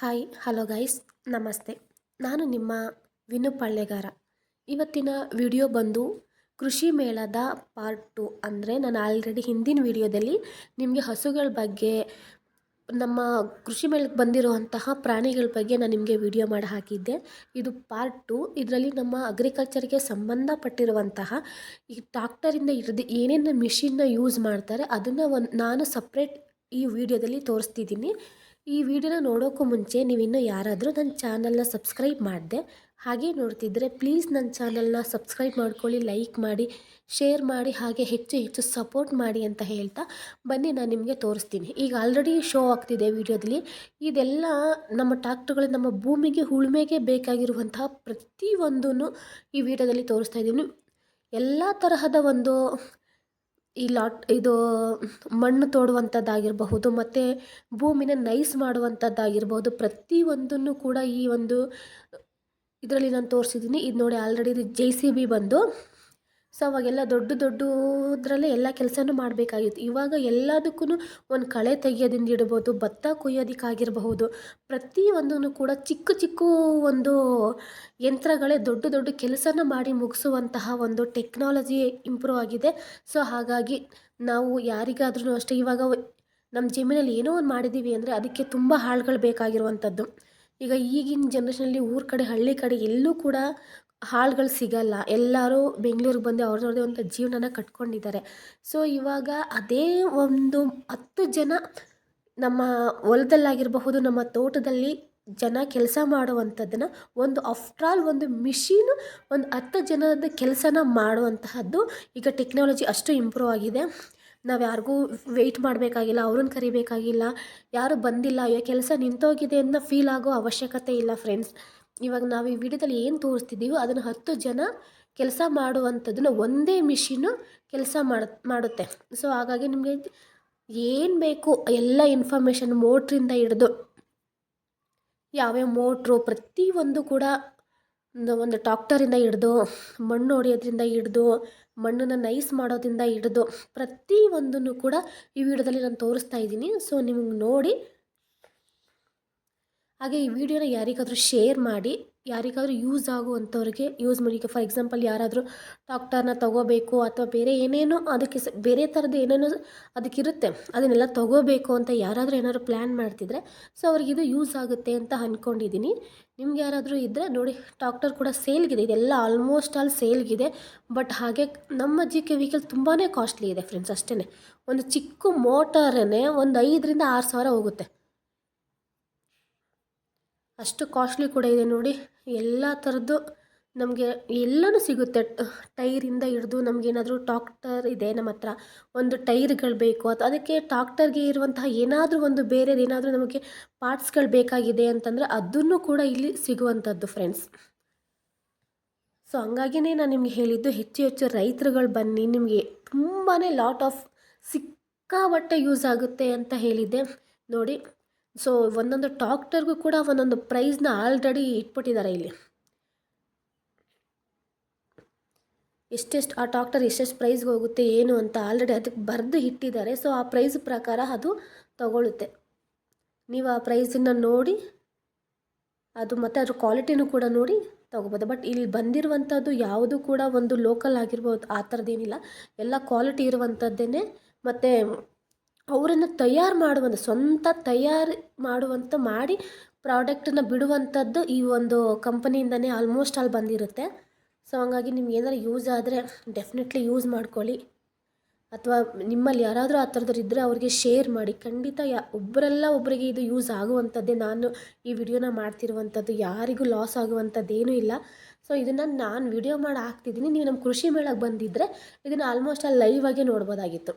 Hi hello guys ನಮಸ್ತೆ ನಾನು ನಿಮ್ಮ ವಿನು ಪಳ್ಳೆಗಾರ. ಇವತ್ತಿನ ವಿಡಿಯೋ ಬಂದು ಕೃಷಿ ಮೇಳದ ಪಾರ್ಟ್ ಟು ಅಂದರೆ ನಾನು ಆಲ್ರೆಡಿ ಹಿಂದಿನ ವಿಡಿಯೋದಲ್ಲಿ ನಿಮಗೆ ಹಸುಗಳ ಬಗ್ಗೆ, ನಮ್ಮ ಕೃಷಿ ಮೇಳಕ್ಕೆ ಬಂದಿರುವಂತಹ ಪ್ರಾಣಿಗಳ ಬಗ್ಗೆ ನಾನು ನಿಮಗೆ ವಿಡಿಯೋ ಮಾಡಿ ಹಾಕಿದ್ದೆ. ಇದು ಪಾರ್ಟ್ ಟು ಇದರಲ್ಲಿ ನಮ್ಮ ಅಗ್ರಿಕಲ್ಚರ್ಗೆ ಸಂಬಂಧಪಟ್ಟಿರುವಂತಹ ಈ ಟ್ರಾಕ್ಟರಿಂದ ಹಿಡಿದು ಏನೇನು ಮಿಷಿನ್ನ ಯೂಸ್ ಮಾಡ್ತಾರೆ, ಅದನ್ನು ಒಂದು ನಾನು ಸಪ್ರೇಟ್ ಈ ವಿಡಿಯೋದಲ್ಲಿ ತೋರಿಸ್ತಿದ್ದೀನಿ. ಈ ವಿಡಿಯೋನ ನೋಡೋಕ್ಕೂ ಮುಂಚೆ ನೀವಿನ್ನೂ ಯಾರಾದರೂ ನನ್ನ ಚಾನಲ್ನ ಸಬ್ಸ್ಕ್ರೈಬ್ ಮಾಡಿದೆ, ಹಾಗೆ ನೋಡ್ತಿದ್ದರೆ ಪ್ಲೀಸ್ ನನ್ನ ಚಾನಲ್ನ ಸಬ್ಸ್ಕ್ರೈಬ್ ಮಾಡ್ಕೊಳ್ಳಿ, ಲೈಕ್ ಮಾಡಿ, ಶೇರ್ ಮಾಡಿ, ಹಾಗೆ ಹೆಚ್ಚು ಹೆಚ್ಚು ಸಪೋರ್ಟ್ ಮಾಡಿ ಅಂತ ಹೇಳ್ತಾ ಬನ್ನಿ ನಾನು ನಿಮಗೆ ತೋರಿಸ್ತೀನಿ. ಈಗ ಆಲ್ರೆಡಿ ಶೋ ಆಗ್ತಿದೆ ವಿಡಿಯೋದಲ್ಲಿ. ಇದೆಲ್ಲ ನಮ್ಮ ಟ್ಯಾಕ್ಟ್ರುಗಳು ನಮ್ಮ ಭೂಮಿಗೆ, ಉಳುಮೆಗೆ ಬೇಕಾಗಿರುವಂತಹ ಪ್ರತಿಯೊಂದನ್ನು ಈ ವಿಡಿಯೋದಲ್ಲಿ ತೋರಿಸ್ತಾ ಇದ್ದೀನಿ. ಎಲ್ಲ ತರಹದ ಒಂದು ಈ ಲಾಟ್, ಇದು ಮಣ್ಣು ತೋಡುವಂಥದ್ದಾಗಿರಬಹುದು, ಮತ್ತು ಭೂಮಿನ ನೈಸ್ ಮಾಡುವಂಥದ್ದಾಗಿರ್ಬೋದು ಪ್ರತಿಯೊಂದನ್ನು ಕೂಡ ಈ ಒಂದು ಇದರಲ್ಲಿ ನಾನು ತೋರಿಸಿದ್ದೀನಿ. ಇದು ನೋಡಿ ಆಲ್ರೆಡಿ ಇದು ಜೆ ಸಿ ಬಿ ಬಂದು ಸೊ, ಅವಾಗೆಲ್ಲ ದೊಡ್ಡ ದೊಡ್ಡದ್ರಲ್ಲೇ ಎಲ್ಲ ಕೆಲಸನೂ ಮಾಡಬೇಕಾಗಿತ್ತು. ಇವಾಗ ಎಲ್ಲದಕ್ಕೂ ಒಂದು ಕಳೆ ತೆಗಿಯೋದಿಂದ ಇಡ್ಬೋದು, ಭತ್ತ ಕೊಯ್ಯೋದಕ್ಕಾಗಿರಬಹುದು ಪ್ರತಿಯೊಂದನ್ನು ಕೂಡ ಚಿಕ್ಕ ಚಿಕ್ಕ ಒಂದು ಯಂತ್ರಗಳೇ ದೊಡ್ಡ ದೊಡ್ಡ ಕೆಲಸನ ಮಾಡಿ ಮುಗಿಸುವಂತಹ ಒಂದು ಟೆಕ್ನಾಲಜಿ ಇಂಪ್ರೂವ್ ಆಗಿದೆ. ಸೊ, ಹಾಗಾಗಿ ನಾವು ಯಾರಿಗಾದ್ರೂ ಅಷ್ಟೇ, ಇವಾಗ ನಮ್ಮ ಜಮೀನಲ್ಲಿ ಏನೋ ಒಂದು ಮಾಡಿದ್ದೀವಿ ಅಂದರೆ ಅದಕ್ಕೆ ತುಂಬ ಹಾಳುಗಳು ಬೇಕಾಗಿರುವಂಥದ್ದು ಈಗ ಈಗಿನ ಜನ್ರೇಷನಲ್ಲಿ ಊರ ಕಡೆ, ಹಳ್ಳಿ ಕಡೆ ಎಲ್ಲೂ ಕೂಡ ಆಳ್ಗಳು ಸಿಗಲ್ಲ. ಎಲ್ಲರೂ ಬೆಂಗ್ಳೂರಿಗೆ ಬಂದು ಅವ್ರದ್ದೇ ಒಂದು ಜೀವನನ ಕಟ್ಕೊಂಡಿದ್ದಾರೆ. ಸೊ ಇವಾಗ ಅದೇ ಒಂದು ಹತ್ತು ಜನ ನಮ್ಮ ಹೊಲದಲ್ಲಾಗಿರಬಹುದು, ನಮ್ಮ ತೋಟದಲ್ಲಿ ಜನ ಕೆಲಸ ಮಾಡುವಂಥದ್ದನ್ನು ಒಂದು ಆಫ್ಟ್ರಾಲ್ ಒಂದು ಮಿಷಿನು ಒಂದು ಹತ್ತು ಜನದ ಕೆಲಸನ ಮಾಡುವಂತಹದ್ದು ಈಗ ಟೆಕ್ನಾಲಜಿ ಅಷ್ಟು ಇಂಪ್ರೂವ್ ಆಗಿದೆ. ನಾವು ಯಾರಿಗೂ ವೆಯ್ಟ್ ಮಾಡಬೇಕಾಗಿಲ್ಲ, ಅವ್ರನ್ನ ಕರಿಬೇಕಾಗಿಲ್ಲ, ಯಾರು ಬಂದಿಲ್ಲ ಅಯ್ಯೋ ಕೆಲಸ ನಿಂತೋಗಿದೆ ಅಂತ ಫೀಲ್ ಆಗೋ ಅವಶ್ಯಕತೆ ಇಲ್ಲ ಫ್ರೆಂಡ್ಸ್ ಇವಾಗ ನಾವು ಈ ವಿಡಿಯೋದಲ್ಲಿ ಏನು ತೋರಿಸ್ತಿದ್ದೀವೋ ಅದನ್ನು ಹತ್ತು ಜನ ಕೆಲಸ ಮಾಡುವಂಥದ್ದನ್ನು ಒಂದೇ ಮಿಷಿನು ಕೆಲಸ ಮಾಡ, ಮಾಡುತ್ತೆ. ಸೊ ಹಾಗಾಗಿ ನಿಮಗೆ ಏನು ಬೇಕು ಎಲ್ಲ ಇನ್ಫಾರ್ಮೇಷನ್ ಮೋಟ್ರಿಂದ ಹಿಡಿದು ಯಾವ್ಯಾವ ಮೋಟ್ರು ಪ್ರತಿಯೊಂದು ಕೂಡ ಒಂದು ಟ್ರಾಕ್ಟರಿಂದ ಹಿಡ್ದು, ಮಣ್ಣು ಹೊಡೆಯೋದ್ರಿಂದ ಹಿಡ್ದು, ಮಣ್ಣನ್ನು ನೈಸ್ ಮಾಡೋದ್ರಿಂದ ಹಿಡ್ದು ಪ್ರತಿಯೊಂದನ್ನು ಕೂಡ ಈ ವಿಡಿಯೋದಲ್ಲಿ ನಾನು ತೋರಿಸ್ತಾ ಇದ್ದೀನಿ. ಸೊ ನಿಮ್ಗೆ ನೋಡಿ ಹಾಗೆ ಈ ವಿಡಿಯೋನ ಯಾರಿಗಾದರೂ ಶೇರ್ ಮಾಡಿ, ಯಾರಿಗಾದರೂ ಯೂಸ್ ಆಗುವಂಥವ್ರಿಗೆ ಯೂಸ್ ಮಾಡಿ. ಫಾರ್ ಎಕ್ಸಾಂಪಲ್ ಯಾರಾದರೂ ಡಾಕ್ಟರ್ನ ತೊಗೋಬೇಕು ಅಥವಾ ಬೇರೆ ಏನೇನೋ ಅದಕ್ಕೆ ಬೇರೆ ಥರದ್ದು ಏನೇನೋ ಅದಕ್ಕಿರುತ್ತೆ, ಅದನ್ನೆಲ್ಲ ತೊಗೋಬೇಕು ಅಂತ ಯಾರಾದರೂ ಏನಾದರೂ ಪ್ಲ್ಯಾನ್ ಮಾಡ್ತಿದ್ರೆ, ಸೊ ಅವ್ರಿಗೆ ಇದು ಯೂಸ್ ಆಗುತ್ತೆ ಅಂತ ಅಂದ್ಕೊಂಡಿದ್ದೀನಿ ನಿಮ್ಗೆ ಯಾರಾದರೂ ಇದ್ದರೆ ನೋಡಿ, ಡಾಕ್ಟರ್ ಕೂಡ ಸೇಲ್ಗಿದೆ, ಇದೆಲ್ಲ ಆಲ್ಮೋಸ್ಟ್ ಆಲ್ ಸೇಲ್ಗಿದೆ, ಬಟ್ ಹಾಗೆ ನಮ್ಮ ಜಿ ಕೆ ವೆಹಿಕಲ್ ತುಂಬಾ ಕಾಸ್ಟ್ಲಿ ಇದೆ ಫ್ರೆಂಡ್ಸ್ ಅಷ್ಟೇ ಒಂದು ಚಿಕ್ಕ ಮೋಟರನ್ನೇ ಒಂದು ಐದರಿಂದ ಆರು ಸಾವಿರ ಹೋಗುತ್ತೆ. ಅಷ್ಟು ಕಾಸ್ಟ್ಲಿ ಕೂಡ ಇದೆ ನೋಡಿ. ಎಲ್ಲ ಥರದ್ದು ನಮಗೆ ಎಲ್ಲನೂ ಸಿಗುತ್ತೆ. ಟೈರಿಂದ ಹಿಡ್ದು ನಮಗೇನಾದರೂ ಟಾಕ್ಟರ್ ಇದೆ ನಮ್ಮ ಹತ್ರ. ಒಂದು ಟೈರ್ಗಳು ಬೇಕು. ಅಥವಾ ಅದಕ್ಕೆ ಟಾಕ್ಟರ್ಗೆ ಇರುವಂತಹ ಏನಾದರೂ ಒಂದು ಬೇರೆದು ಏನಾದರೂ ನಮಗೆ ಪಾರ್ಟ್ಸ್ಗಳು ಬೇಕಾಗಿದೆ ಅಂತಂದರೆ ಅದನ್ನು ಕೂಡ ಇಲ್ಲಿ ಸಿಗುವಂಥದ್ದು ಫ್ರೆಂಡ್ಸ್ ಸೊ ಹಂಗಾಗಿನೇ ನಾನು ನಿಮ್ಗೆ ಹೇಳಿದ್ದು ಹೆಚ್ಚು ಹೆಚ್ಚು ರೈತರುಗಳು ಬನ್ನಿ. ನಿಮಗೆ ತುಂಬಾ ಲಾಟ್ ಆಫ್ ಸಿಕ್ಕಾಪಟ್ಟೆ ಯೂಸ್ ಆಗುತ್ತೆ ಅಂತ ಹೇಳಿದ್ದೆ. ನೋಡಿ. ಸೊ ಒಂದೊಂದು ಟಾಕ್ಟರ್ಗೂ ಕೂಡ ಒಂದೊಂದು ಪ್ರೈಸ್ನ ಆಲ್ರೆಡಿ ಇಟ್ಬಿಟ್ಟಿದ್ದಾರೆ ಇಲ್ಲಿ. ಎಷ್ಟೆಷ್ಟು ಆ ಟಾಕ್ಟರ್ ಎಷ್ಟೆಷ್ಟು ಪ್ರೈಸ್ಗೆ ಹೋಗುತ್ತೆ, ಏನು ಅಂತ ಆಲ್ರೆಡಿ ಅದಕ್ಕೆ ಬರೆದು ಇಟ್ಟಿದ್ದಾರೆ. ಸೊ ಆ ಪ್ರೈಸ್ ಪ್ರಕಾರ ಅದು ತಗೊಳ್ಳುತ್ತೆ. ನೀವು ಆ ಪ್ರೈಸನ್ನು ನೋಡಿ, ಅದು ಮತ್ತು ಅದ್ರ ಕ್ವಾಲಿಟಿನೂ ಕೂಡ ನೋಡಿ ತೊಗೋಬೋದು. ಬಟ್ ಇಲ್ಲಿ ಬಂದಿರುವಂಥದ್ದು ಯಾವುದು ಕೂಡ ಒಂದು ಲೋಕಲ್ ಆಗಿರ್ಬೋದು, ಆ ಥರದ್ದೇನಿಲ್ಲ ಎಲ್ಲ ಕ್ವಾಲಿಟಿ ಇರುವಂಥದ್ದೇ ಮತ್ತು ಅವರನ್ನು ತಯಾರು ಮಾಡುವಂಥ ಸ್ವಂತ ತಯಾರು ಮಾಡುವಂಥ ಮಾಡಿ ಪ್ರಾಡಕ್ಟನ್ನು ಬಿಡುವಂಥದ್ದು ಈ ಒಂದು ಕಂಪನಿಯಿಂದನೇ ಆಲ್ಮೋಸ್ಟ್ ಅಲ್ಲಿ ಬಂದಿರುತ್ತೆ. ಸೊ ಹಂಗಾಗಿ ನಿಮ್ಗೆ ಏನಾದ್ರು ಯೂಸ್ ಆದರೆ ಡೆಫಿನೆಟ್ಲಿ ಯೂಸ್ ಮಾಡ್ಕೊಳ್ಳಿ. ಅಥವಾ ನಿಮ್ಮಲ್ಲಿ ಯಾರಾದರೂ ಆ ಥರದವ್ರು ಇದ್ದರೆ ಅವ್ರಿಗೆ ಶೇರ್ ಮಾಡಿ. ಖಂಡಿತ ಯಾ ಒಬ್ಬರೆಲ್ಲ ಒಬ್ಬರಿಗೆ ಇದು ಯೂಸ್ ಆಗುವಂಥದ್ದೇ ನಾನು ಈ ವಿಡಿಯೋನ ಮಾಡ್ತಿರುವಂಥದ್ದು ಯಾರಿಗೂ ಲಾಸ್ ಆಗುವಂಥದ್ದೇನೂ ಇಲ್ಲ. ಸೊ ಇದನ್ನು ನಾನು ವಿಡಿಯೋ ಮಾಡಿ ಹಾಕ್ತಿದ್ದೀನಿ. ನೀವು ನಮ್ಮ ಕೃಷಿ ಮೇಳಕ್ಕೆ ಬಂದಿದ್ದರೆ ಇದನ್ನು ಆಲ್ಮೋಸ್ಟ್ ಅಲ್ಲಿ ಲೈವ್ ಆಗೇ ನೋಡ್ಬೋದಾಗಿತ್ತು.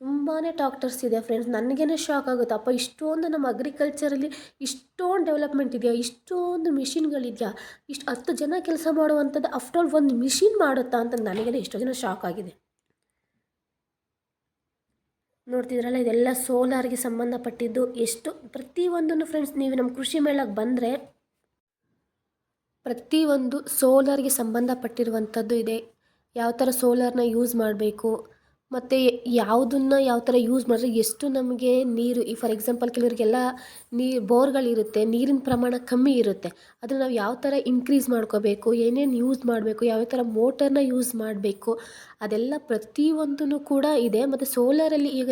ತುಂಬಾ ಡಾಕ್ಟರ್ಸ್ ಇದೆ ಫ್ರೆಂಡ್ಸ್ ನನಗೇ ಶಾಕ್ ಆಗುತ್ತೆ. ಅಪ್ಪ, ಇಷ್ಟೊಂದು ನಮ್ಮ ಅಗ್ರಿಕಲ್ಚರಲ್ಲಿ ಇಷ್ಟೊಂದು ಡೆವಲಪ್ಮೆಂಟ್ ಇದೆಯಾ? ಇಷ್ಟೊಂದು ಮಿಷಿನ್ಗಳಿದೆಯಾ ಇಷ್ಟು ಹತ್ತು ಜನ ಕೆಲಸ ಮಾಡುವಂಥದ್ದು ಆಫ್ಟರ್ ಆಲ್ ಒಂದು ಮಿಷಿನ್ ಮಾಡುತ್ತಾ ಅಂತ ನನಗೇ ಎಷ್ಟೋ ಜನ ಶಾಕ್ ಆಗಿದೆ. ನೋಡ್ತಿದ್ರಲ್ಲ, ಇದೆಲ್ಲ ಸೋಲಾರ್ಗೆ ಸಂಬಂಧಪಟ್ಟಿದ್ದು ಎಷ್ಟು ಪ್ರತಿಯೊಂದನ್ನು ಫ್ರೆಂಡ್ಸ್ ನೀವು ನಮ್ಮ ಕೃಷಿ ಮೇಳಕ್ಕೆ ಬಂದರೆ ಪ್ರತಿಯೊಂದು ಸೋಲಾರ್ಗೆ ಸಂಬಂಧಪಟ್ಟಿರುವಂಥದ್ದು ಇದೆ. ಯಾವ ಥರ ಸೋಲಾರ್ನ ಯೂಸ್ ಮಾಡಬೇಕು? ಮತ್ತು ಯಾವುದನ್ನ ಯಾವ ಥರ ಯೂಸ್ ಮಾಡಿದ್ರೆ ಎಷ್ಟು ನಮಗೆ ನೀರು, ಈ ಫಾರ್ ಎಕ್ಸಾಂಪಲ್ ಕೆಲವರಿಗೆಲ್ಲ ನೀರು ಬೋರ್ಗಳಿರುತ್ತೆ ನೀರಿನ ಪ್ರಮಾಣ ಕಮ್ಮಿ ಇರುತ್ತೆ. ಅದನ್ನು ನಾವು ಯಾವ ಥರ ಇನ್ಕ್ರೀಸ್ ಮಾಡ್ಕೋಬೇಕು, ಏನೇನು ಯೂಸ್ ಮಾಡಬೇಕು, ಯಾವ ಥರ ಮೋಟರ್ನ ಯೂಸ್ ಮಾಡಬೇಕು, ಅದೆಲ್ಲ ಪ್ರತಿಯೊಂದೂ ಕೂಡ ಇದೆ. ಮತ್ತು ಸೋಲಾರಲ್ಲಿ ಈಗ